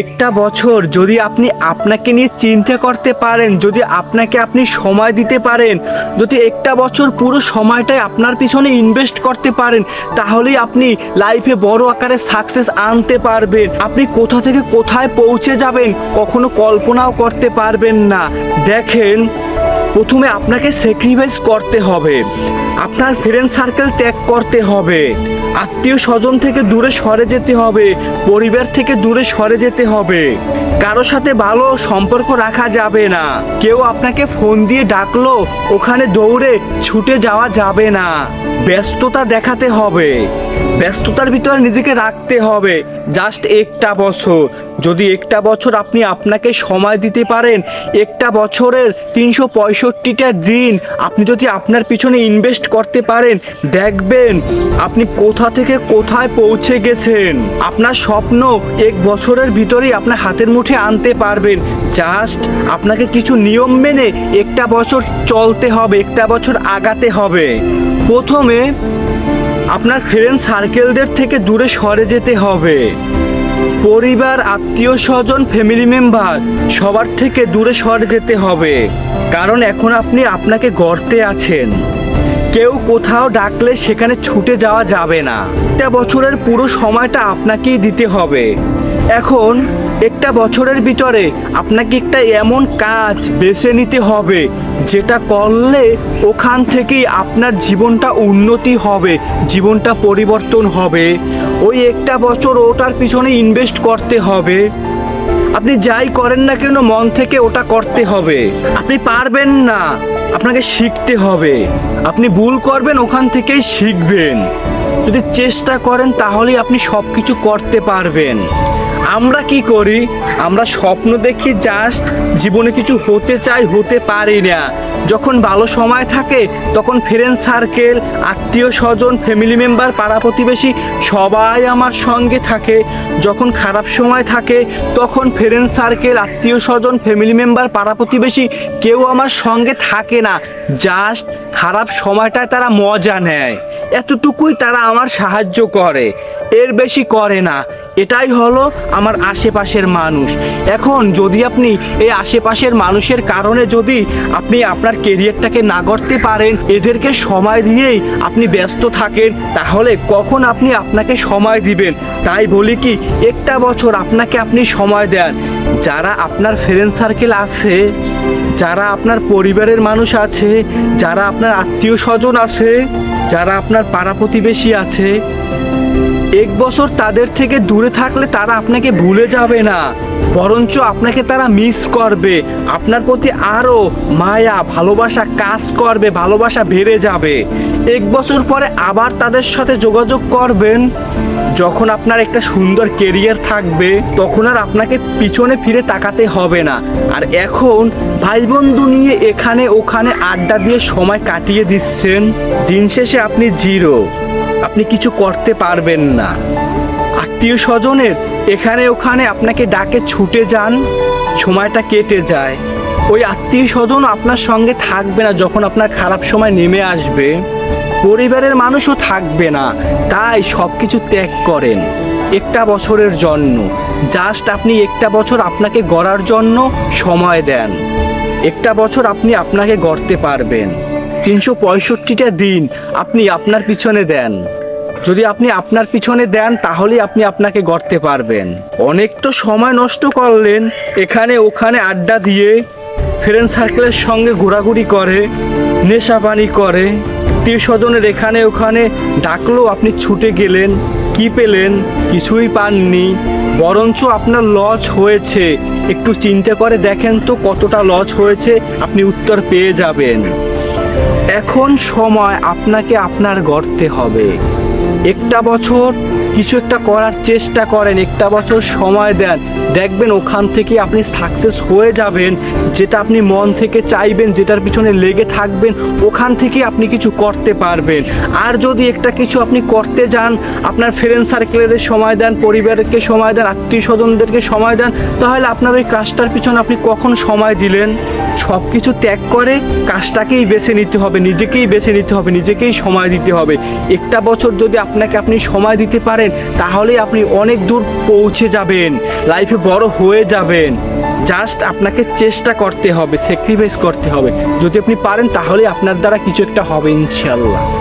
একটা বছর যদি আপনি আপনাকে নিয়ে চিন্তা করতে পারেন, যদি আপনাকে আপনি সময় দিতে পারেন, যদি একটা বছর পুরো সময়টাই আপনার পিছনে ইনভেস্ট করতে পারেন, তাহলেই আপনি লাইফে বড় আকারে সাকসেস আনতে পারবেন। আপনি কোথা থেকে কোথায় পৌঁছে যাবেন, কখনো কল্পনাও করতে পারবেন না। দেখেন প্রথমে আপনাকে স্যাক্রিফাইস করতে হবে। আপনার ফ্রেন্ড সার্কেল ত্যাগ করতে হবে। আত্মীয় স্বজন থেকে দূরে সরে যেতে হবে। পরিবার থেকে দূরে সরে যেতে হবে। কারও সাথে ভালো সম্পর্ক রাখা যাবে না। কেউ আপনাকে ফোন দিয়ে ডাকলো, ওখানে দৌড়ে ছুটে যাওয়া যাবে না। ব্যস্ততা দেখাতে হবে। ব্যস্ততার ভিতরে নিজেকে রাখতে হবে। জাস্ট একটা বছর। যদি একটা বছর আপনি আপনাকে সময় দিতে পারেন, একটা বছরের তিনশো পঁয়ষট্টিটা দিন আপনি যদি আপনার পিছনে ইনভেস্ট করতে পারেন, দেখবেন আপনি কোথা থেকে কোথায় পৌঁছে গেছেন। আপনার স্বপ্ন এক বছরের ভিতরেই আপনার হাতের মুঠে আনতে পারবেন। জাস্ট আপনাকে কিছু নিয়ম মেনে একটা বছর চলতে হবে, একটা বছর আগাতে হবে। প্রথমে আপনার ফ্রেন্ড সার্কেলদের থেকে দূরে সরে যেতে হবে। পরিবার, আত্মীয় স্বজন ফ্যামিলি মেম্বার সবার থেকে দূরে সরে যেতে হবে। কারণ এখন আপনি আপনাকে গর্তে আছেন। কেউ কোথাও ডাকলে সেখানে ছুটে যাওয়া যাবে না। একটা বছরের পুরো সময়টা আপনাকেই দিতে হবে। এখন একটা বছরের ভিতরে আপনাকে একটা এমন কাজ বেছে নিতে হবে, যেটা করলে ওখান থেকেই আপনার জীবনটা উন্নতি হবে, জীবনটা পরিবর্তন হবে। ওই একটা বছর ওটার পিছনে ইনভেস্ট করতে হবে। আপনি যাই করেন না কেন, মন থেকে ওটা করতে হবে। আপনি পারবেন না, আপনাকে শিখতে হবে। আপনি ভুল করবেন, ওখান থেকেই শিখবেন। যদি চেষ্টা করেন, তাহলেই আপনি সব কিছু করতে পারবেন। আমরা কি করি? আমরা স্বপ্ন দেখি জাস্ট জীবনে কিছু হতে চাই, হতে পারি না। যখন ভালো সময় থাকে, তখন ফ্রেন্ড সার্কেল আত্মীয় স্বজন ফ্যামিলি মেম্বার পাড়া প্রতিবেশী সবাই আমার সঙ্গে থাকে। যখন খারাপ সময় থাকে, তখন ফ্রেন্ড সার্কেল আত্মীয় স্বজন ফ্যামিলি মেম্বার পাড়া প্রতিবেশী কেউ আমার সঙ্গে থাকে না। জাস্ট খারাপ সময়টায় তারা মজা নেয়। এতটুকুই তারা আমার সাহায্য করে। এর বেশি করে না। এটাই হলো আমার আশেপাশের মানুষ। এখন যদি আপনি এই আশেপাশের মানুষের কারণে যদি আপনি আপনার কেরিয়ারটাকে না করতে পারেন, এদেরকে সময় দিয়েই আপনি ব্যস্ত থাকেন, তাহলে কখন আপনি আপনাকে সময় দিবেন? তাই বলি কি, একটা বছর আপনাকে আপনি সময় দেন। যারা আপনার ফ্রেন্ড সার্কেল আছে, যারা আপনার পরিবারের মানুষ আছে, যারা আপনার আত্মীয় স্বজন আছে, যারা আপনার পাড়া প্রতিবেশী আছে এক বছর তাদের থেকে দূরে থাকলে তারা আপনাকে ভুলে যাবে না। বরঞ্চ আপনাকে তারা মিস করবে। আপনার প্রতি আরও মায়া, ভালোবাসা কাজ করবে, ভালোবাসা বেড়ে যাবে। এক বছর পরে আবার তাদের সাথে যোগাযোগ করবেন। যখন আপনার একটা সুন্দর কেরিয়ার থাকবে, তখন আর আপনাকে পিছনে ফিরে তাকাতে হবে না। আর এখন ভাই বন্ধু নিয়ে এখানে ওখানে আড্ডা দিয়ে সময় কাটিয়ে দিচ্ছেন। দিন শেষে আপনি জিরো আপনি কিছু করতে পারবেন না। আত্মীয় স্বজনের, এখানে ওখানে আপনাকে ডাকে ছুটে যান, সময়টা কেটে যায়। ওই আত্মীয় স্বজন আপনার সঙ্গে থাকবে না যখন আপনার খারাপ সময় নেমে আসবে। পরিবারের মানুষও থাকবে না, তাই সব কিছু ত্যাগ করেন। একটা বছরের জন্য জাস্ট আপনি একটা বছর আপনাকে গড়ার জন্য সময় দেন। একটা বছর আপনি আপনাকে গড়তে পারবেন। তিনশো পঁয়ষট্টিটা দিন আপনি আপনার পিছনে দেন। যদি আপনি আপনার পিছনে দেন, তাহলেই আপনি আপনাকে গড়তে পারবেন। অনেক তো সময় নষ্ট করলেন, এখানে ওখানে আড্ডা দিয়ে ফ্রেন্ড সার্কেলের সঙ্গে ঘোরাঘুরি করে নেশা পানি করে আত্মীয় স্বজনের এখানে ওখানে ডাকলেও আপনি ছুটে গেলেন, কি পেলেন কিছুই পাননি, বরঞ্চ আপনার লস হয়েছে। একটু চিন্তা করে দেখেন তো কতটা লস হয়েছে, আপনি উত্তর পেয়ে যাবেন। এখন সময় আপনাকে আপনার গড়তে হবে। একটা বছর কিছু একটা করার চেষ্টা করেন, একটা বছর সময় দেন। দেখবেন ওখান থেকে আপনি সাকসেস হয়ে যাবেন, যেটা আপনি মন থেকে চাইবেন, যেটার পিছনে লেগে থাকবেন, ওখান থেকে আপনি কিছু করতে পারবেন। আর যদি একটা কিছু আপনি করতে যান, আপনার ফ্রেন্ড সার্কেলের সময় দেন, পরিবারকে সময় দেন, আত্মীয় স্বজনদেরকে সময় দেন, তাহলে আপনার ওই কাজটার পিছনে আপনি কখন সময় দিলেন? সব কিছু ত্যাগ করে কাজটাকেই বেছে নিতে হবে, নিজেকেই বেছে নিতে হবে, নিজেকেই সময় দিতে হবে। একটা বছর যদি আপনাকে আপনি সময় দিতে পারেন পারেন তাহলেই আপনি অনেক দূর পৌঁছে যাবেন। লাইফে বড় হয়ে যাবেন। জাস্ট আপনাকে চেষ্টা করতে হবে স্যাক্রিফাইস করতে হবে। যদি আপনি পারেন তাহলে আপনার দ্বারা কিছু একটা হবে ইনশাল্লাহ